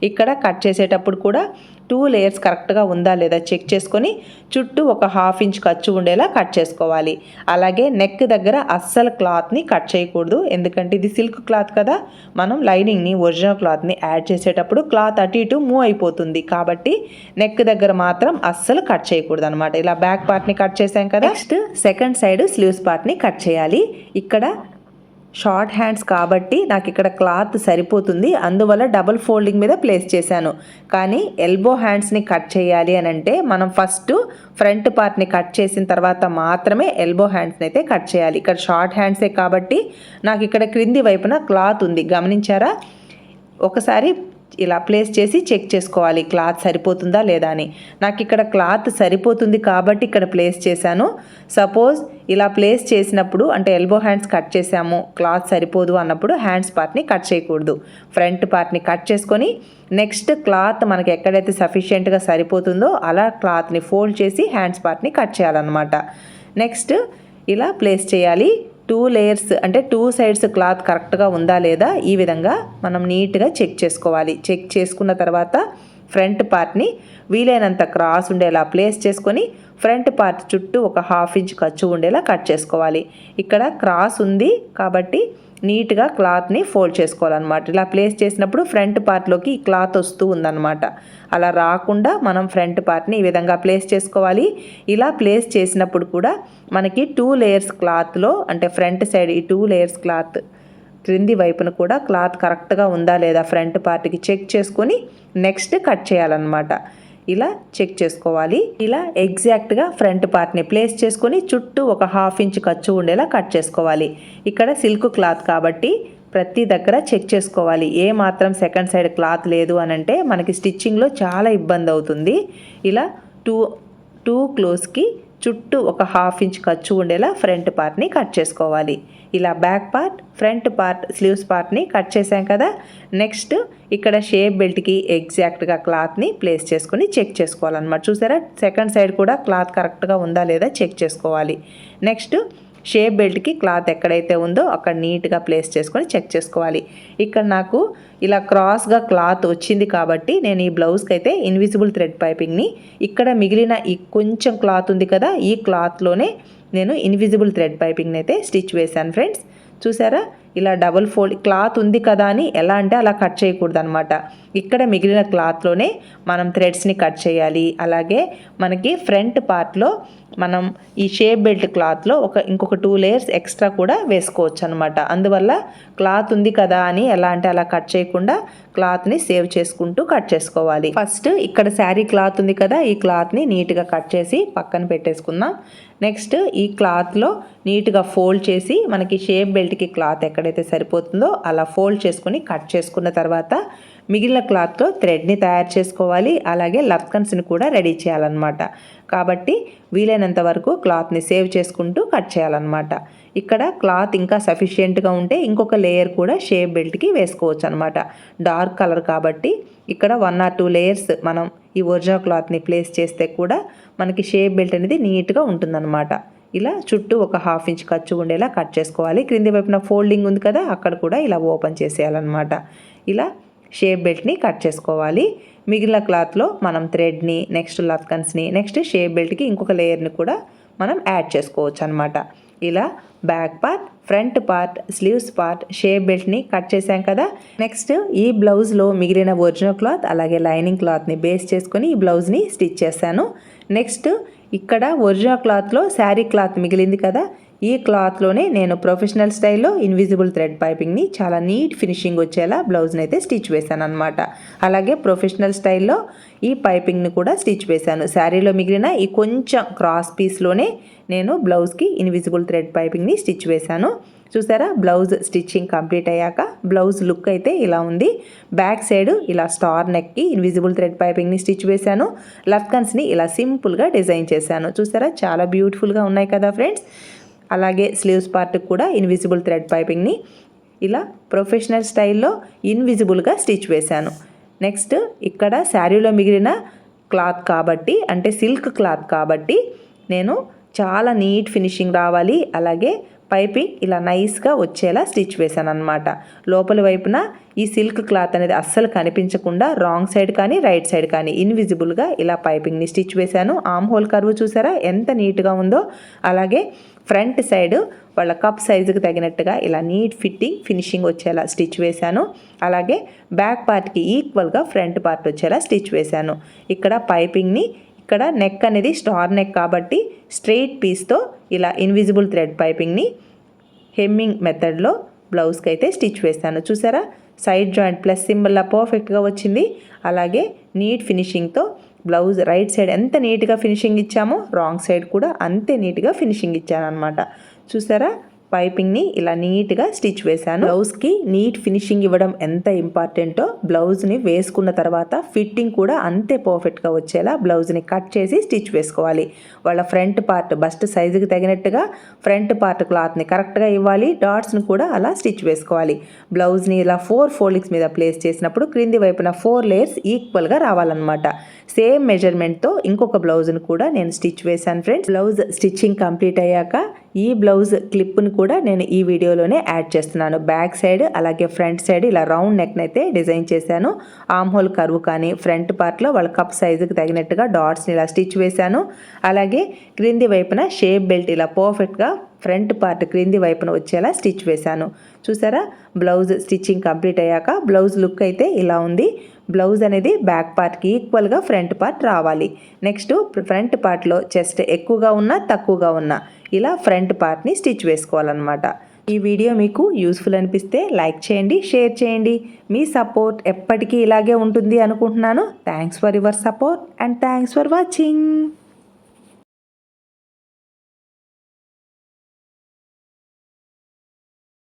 S1: ఇక్కడ కట్ చేసేటప్పుడు కూడా టూ లేయర్స్ కరెక్ట్గా ఉందా లేదా చెక్ చేసుకొని చుట్టూ ఒక హాఫ్ ఇంచ్ ఖర్చు ఉండేలా కట్ చేసుకోవాలి. అలాగే నెక్ దగ్గర అస్సలు క్లాత్ని కట్ చేయకూడదు. ఎందుకంటే ఇది సిల్క్ క్లాత్ కదా. మనం లైనింగ్ని ఒరిజినల్ క్లాత్ని యాడ్ చేసేటప్పుడు క్లాత్ అటు ఇటు మూవ్ అయిపోతుంది. కాబట్టి నెక్ దగ్గర మాత్రం అస్సలు కట్ చేయకూడదు అనమాట ఇలా బ్యాక్ పార్ట్ని కట్ చేసాం కదా. నెక్స్ట్ సెకండ్ సైడ్ స్లీవ్స్ పార్ట్ని కట్ చేయాలి. ఇక్కడ షార్ట్ హ్యాండ్స్ కాబట్టి నాకు ఇక్కడ క్లాత్ సరిపోతుంది. అందువల్ల డబుల్ ఫోల్డింగ్ మీద ప్లేస్ చేశాను. కానీ ఎల్బో హ్యాండ్స్ని కట్ చేయాలి అని అంటే మనం ఫస్ట్ ఫ్రంట్ పార్ట్ని కట్ చేసిన తర్వాత మాత్రమే ఎల్బో హ్యాండ్స్ని అయితే కట్ చేయాలి. ఇక్కడ షార్ట్ హ్యాండ్సే కాబట్టి నాకు ఇక్కడ క్రింది వైపున క్లాత్ ఉంది. గమనించారా? ఒకసారి ఇలా ప్లేస్ చేసి చెక్ చేసుకోవాలి. క్లాత్ సరిపోతుందా లేదా అని. నాకు ఇక్కడ క్లాత్ సరిపోతుంది కాబట్టి ఇక్కడ ప్లేస్ చేశాను. సపోజ్ ఇలా ప్లేస్ చేసినప్పుడు అంటే ఎల్బో హ్యాండ్స్ కట్ చేసాము క్లాత్ సరిపోదు అన్నప్పుడు హ్యాండ్స్ పార్ట్ని కట్ చేయకూడదు. ఫ్రంట్ పార్ట్ని కట్ చేసుకొని నెక్స్ట్ క్లాత్ మనకి ఎక్కడైతే సఫిషియెంట్గా సరిపోతుందో అలా క్లాత్ని ఫోల్డ్ చేసి హ్యాండ్స్ పార్ట్ని కట్ చేయాలన్నమాట. నెక్స్ట్ ఇలా ప్లేస్ చేయాలి. టూ లేయర్స్ అంటే టూ సైడ్స్ క్లాత్ కరెక్ట్గా ఉందా లేదా ఈ విధంగా మనం నీట్గా చెక్ చేసుకోవాలి. చెక్ చేసుకున్న తర్వాత ఫ్రంట్ పార్ట్ని వీలైనంత క్రాస్ ఉండేలా ప్లేస్ చేసుకొని ఫ్రంట్ పార్ట్ చుట్టూ ఒక హాఫ్ ఇంచ్ ఖర్చు ఉండేలా కట్ చేసుకోవాలి. ఇక్కడ క్రాస్ ఉంది కాబట్టి నీట్గా క్లాత్ని ఫోల్డ్ చేసుకోవాలన్నమాట. ఇలా ప్లేస్ చేసినప్పుడు ఫ్రంట్ పార్ట్లోకి క్లాత్ వస్తూ ఉందన్నమాట. అలా రాకుండా మనం ఫ్రంట్ పార్ట్ని ఈ విధంగా ప్లేస్ చేసుకోవాలి. ఇలా ప్లేస్ చేసినప్పుడు కూడా మనకి టూ లేయర్స్ క్లాత్లో అంటే ఫ్రంట్ సైడ్ ఈ టూ లేయర్స్ క్లాత్ క్రింది వైపున కూడా క్లాత్ కరెక్ట్గా ఉందా లేదా ఫ్రంట్ పార్ట్కి చెక్ చేసుకొని నెక్స్ట్ కట్ చేయాలన్నమాట. ఇలా చెక్ చేసుకోవాలి. ఇలా ఎగ్జాక్ట్గా ఫ్రంట్ పార్ట్ని ప్లేస్ చేసుకొని చుట్టూ ఒక హాఫ్ ఇంచ్ ఖర్చు ఉండేలా కట్ చేసుకోవాలి. ఇక్కడ సిల్క్ క్లాత్ కాబట్టి ప్రతి దగ్గర చెక్ చేసుకోవాలి. ఏ మాత్రం సెకండ్ సైడ్ క్లాత్ లేదు అని అంటే మనకి స్టిచ్చింగ్లో చాలా ఇబ్బంది అవుతుంది. ఇలా టూ టూ క్లోజ్కి చుట్టూ ఒక హాఫ్ ఇంచ్ ఖర్చు ఉండేలా ఫ్రంట్ పార్ట్ని కట్ చేసుకోవాలి. ఇలా back part front part sleeves పార్ట్ని కట్ చేసాం కదా. నెక్స్ట్ ఇక్కడ షేప్ బెల్ట్కి ఎగ్జాక్ట్గా క్లాత్ని ప్లేస్ చేసుకొని చెక్ చేసుకోవాలన్నమాట. చూసారా? సెకండ్ సైడ్ కూడా క్లాత్ కరెక్ట్గా ఉందా లేదా చెక్ చేసుకోవాలి. నెక్స్ట్ షేప్ బెల్ట్కి క్లాత్ ఎక్కడైతే ఉందో అక్కడ నీట్గా ప్లేస్ చేసుకొని చెక్ చేసుకోవాలి. ఇక్కడ నాకు ఇలా క్రాస్గా క్లాత్ వచ్చింది కాబట్టి నేను ఈ బ్లౌజ్కి అయితే ఇన్విజిబుల్ థ్రెడ్ పైపింగ్ని ఇక్కడ మిగిలిన ఈ కొంచెం క్లాత్ ఉంది కదా ఈ క్లాత్లోనే నేను ఇన్విజిబుల్ థ్రెడ్ పైపింగ్ని అయితే స్టిచ్ వేశాను ఫ్రెండ్స్ చూసారా? ఇలా డబుల్ ఫోల్డ్ క్లాత్ ఉంది కదా అని ఎలా అంటే అలా కట్ చేయకూడదు అనమాట ఇక్కడ మిగిలిన క్లాత్లోనే మనం థ్రెడ్స్ని కట్ చేయాలి. అలాగే మనకి ఫ్రంట్ పార్ట్లో మనం ఈ షేప్ బెల్ట్ క్లాత్లో ఒక ఇంకొక టూ లేయర్స్ ఎక్స్ట్రా కూడా వేసుకోవచ్చు అనమాట అందువల్ల క్లాత్ ఉంది కదా అని ఎలా అంటే అలా కట్ చేయకుండా క్లాత్ని సేవ్ చేసుకుంటూ కట్ చేసుకోవాలి. ఫస్ట్ ఇక్కడ శారీ క్లాత్ ఉంది కదా ఈ క్లాత్ని నీట్గా కట్ చేసి పక్కన పెట్టేసుకుందాం. నెక్స్ట్ ఈ క్లాత్లో నీట్గా ఫోల్డ్ చేసి మనకి షేప్ బెల్ట్కి క్లాత్ ఎక్కడైతే సరిపోతుందో అలా ఫోల్డ్ చేసుకుని కట్ చేసుకున్న తర్వాత మిగిలిన క్లాత్లో థ్రెడ్ని తయారు చేసుకోవాలి. అలాగే లత్కన్స్ని కూడా రెడీ చేయాలన్నమాట. కాబట్టి వీలైనంత వరకు క్లాత్ని సేవ్ చేసుకుంటూ కట్ చేయాలన్నమాట. ఇక్కడ క్లాత్ ఇంకా సఫిషియెంట్గా ఉంటే ఇంకొక లేయర్ కూడా షేప్ బెల్ట్కి వేసుకోవచ్చు అనమాట డార్క్ కలర్ కాబట్టి ఇక్కడ వన్ ఆర్ టూ లేయర్స్ మనం ఈ ఒరిజినల్ క్లాత్ని ప్లేస్ చేస్తే కూడా మనకి షేప్ బెల్ట్ అనేది నీట్గా ఉంటుందన్నమాట. ఇలా చుట్టూ ఒక హాఫ్ ఇంచ్ ఖర్చు ఉండేలా కట్ చేసుకోవాలి. క్రింది వైపున ఫోల్డింగ్ ఉంది కదా అక్కడ కూడా ఇలా ఓపెన్ చేసేయాలన్నమాట. ఇలా షేప్ బెల్ట్ని కట్ చేసుకోవాలి. మిగిలిన క్లాత్లో మనం థ్రెడ్ని నెక్స్ట్ లత్కన్స్ని నెక్స్ట్ షేప్ బెల్ట్కి ఇంకొక లేయర్ని కూడా మనం యాడ్ చేసుకోవచ్చు అనమాట ఇలా back part front part sleeves part shape బెల్ట్ని cut చేసాం కదా. నెక్స్ట్ ఈ బ్లౌజ్లో మిగిలిన ఒరిజినల్ క్లాత్ అలాగే లైనింగ్ క్లాత్ని బేస్ చేసుకొని ఈ బ్లౌజ్ని స్టిచ్ చేశాను. నెక్స్ట్ ఇక్కడ ఒరిజినల్ క్లాత్లో శారీ క్లాత్ మిగిలింది కదా. ఈ క్లాత్లోనే నేను ప్రొఫెషనల్ స్టైల్లో ఇన్విజిబుల్ థ్రెడ్ పైపింగ్ని చాలా నీట్ ఫినిషింగ్ వచ్చేలా బ్లౌజ్ని అయితే స్టిచ్ వేశాను అనమాట అలాగే ప్రొఫెషనల్ స్టైల్లో ఈ పైపింగ్ని కూడా స్టిచ్ వేశాను శారీలో మిగిలిన ఈ కొంచెం క్రాస్ పీస్లోనే నేను బ్లౌజ్కి ఇన్విజిబుల్ థ్రెడ్ పైపింగ్ని స్టిచ్ వేశాను చూసారా? బ్లౌజ్ స్టిచ్చింగ్ కంప్లీట్ అయ్యాక బ్లౌజ్ లుక్ అయితే ఇలా ఉంది. బ్యాక్ సైడ్ ఇలా స్టార్ నెక్కి ఇన్విజిబుల్ థ్రెడ్ పైపింగ్ని స్టిచ్ వేశాను లత్కన్స్ని ఇలా సింపుల్గా డిజైన్ చేశాను. చూసారా? చాలా బ్యూటిఫుల్గా ఉన్నాయి కదా ఫ్రెండ్స్? అలాగే స్లీవ్స్ పార్ట్కి కూడా ఇన్విజిబుల్ థ్రెడ్ పైపింగ్ని ఇలా ప్రొఫెషనల్ స్టైల్లో ఇన్విజిబుల్గా స్టిచ్ వేశాను. నెక్స్ట్ ఇక్కడ శారీలో మిగిలిన క్లాత్ కాబట్టి అంటే సిల్క్ క్లాత్ కాబట్టి నేను చాలా నీట్ ఫినిషింగ్ రావాలి. అలాగే పైపింగ్ ఇలా నైస్గా వచ్చేలా స్టిచ్ వేశాను అనమాట లోపల వైపున ఈ సిల్క్ క్లాత్ అనేది అస్సలు కనిపించకుండా రాంగ్ సైడ్ కానీ రైట్ సైడ్ కానీ ఇన్విజిబుల్గా ఇలా పైపింగ్ని స్టిచ్ వేశాను. ఆమ్ హోల్ కర్వ్ చూసారా? ఎంత నీట్గా ఉందో. అలాగే ఫ్రంట్ సైడ్ వాళ్ళ కప్ సైజుకి తగినట్టుగా ఇలా నీట్ ఫిట్టింగ్ ఫినిషింగ్ వచ్చేలా స్టిచ్ వేశాను. అలాగే బ్యాక్ పార్ట్కి ఈక్వల్గా ఫ్రంట్ పార్ట్ వచ్చేలా స్టిచ్ వేశాను. ఇక్కడ పైపింగ్ని ఇక్కడ నెక్ అనేది స్టార్ నెక్ కాబట్టి స్ట్రెయిట్ పీస్తో ఇలా ఇన్విజిబుల్ థ్రెడ్ పైపింగ్ని హెమ్మింగ్ మెథడ్లో బ్లౌజ్కి అయితే స్టిచ్ వేస్తాను చూసారా? సైడ్ జాయింట్ ప్లస్ సింబల్లా పర్ఫెక్ట్గా వచ్చింది. అలాగే నీట్ ఫినిషింగ్తో బ్లౌజ్ రైట్ సైడ్ ఎంత నీట్గా ఫినిషింగ్ ఇచ్చామో రాంగ్ సైడ్ కూడా అంతే నీట్గా ఫినిషింగ్ ఇచ్చాను అనమాట చూసారా? పైపింగ్ని ఇలా నీట్గా స్టిచ్ వేశాను. బ్లౌజ్కి నీట్ ఫినిషింగ్ ఇవ్వడం ఎంత ఇంపార్టెంటో బ్లౌజ్ని వేసుకున్న తర్వాత ఫిట్టింగ్ కూడా అంతే పర్ఫెక్ట్గా వచ్చేలా బ్లౌజ్ని కట్ చేసి స్టిచ్ వేసుకోవాలి. వాళ్ళ ఫ్రంట్ పార్ట్ బస్ట్ సైజుకి తగినట్టుగా ఫ్రంట్ పార్ట్ క్లాత్ని కరెక్ట్గా ఇవ్వాలి. డాట్స్ని కూడా అలా స్టిచ్ వేసుకోవాలి. బ్లౌజ్ని ఇలా ఫోర్ ఫోల్డింగ్స్ మీద ప్లేస్ చేసినప్పుడు క్రింది వైపున ఫోర్ లేయర్స్ ఈక్వల్గా రావాలన్నమాట. సేమ్ మెజర్మెంట్తో ఇంకొక బ్లౌజ్ని కూడా నేను స్టిచ్ వేశాను ఫ్రెండ్స్. బ్లౌజ్ స్టిచ్చింగ్ కంప్లీట్ అయ్యాక ఈ బ్లౌజ్ క్లిప్ను కూడా నేను ఈ వీడియోలోనే యాడ్ చేస్తున్నాను. బ్యాక్ సైడ్ అలాగే ఫ్రంట్ సైడ్ ఇలా రౌండ్ నెక్ని అయితే డిజైన్ చేశాను. ఆమ్ హోల్ కరువు కానీ ఫ్రంట్ పార్ట్లో వాళ్ళ కప్ సైజుకి తగినట్టుగా డాట్స్ని ఇలా స్టిచ్ వేశాను. అలాగే క్రింది వైపున షేప్ బెల్ట్ ఇలా పర్ఫెక్ట్గా ఫ్రంట్ పార్ట్ క్రింది వైపున వచ్చేలా స్టిచ్ వేశాను. చూసారా? బ్లౌజ్ స్టిచ్చింగ్ కంప్లీట్ అయ్యాక బ్లౌజ్ లుక్ అయితే ఇలా ఉంది. బ్లౌజ్ అనేది బ్యాక్ పార్ట్కి ఈక్వల్గా ఫ్రంట్ పార్ట్ రావాలి. నెక్స్ట్ ఫ్రంట్ పార్ట్లో చెస్ట్ ఎక్కువగా ఉన్నా తక్కువగా ఉన్నా ఇలా ఫ్రంట్ పార్ట్ని స్టిచ్ వేసుకోవాలన్నమాట. ఈ వీడియో మీకు యూస్ఫుల్ అనిపిస్తే లైక్ చేయండి షేర్ చేయండి. మీ సపోర్ట్ ఎప్పటికీ ఇలాగే ఉంటుంది అనుకుంటున్నాను. Thanks for your support and thanks for watching.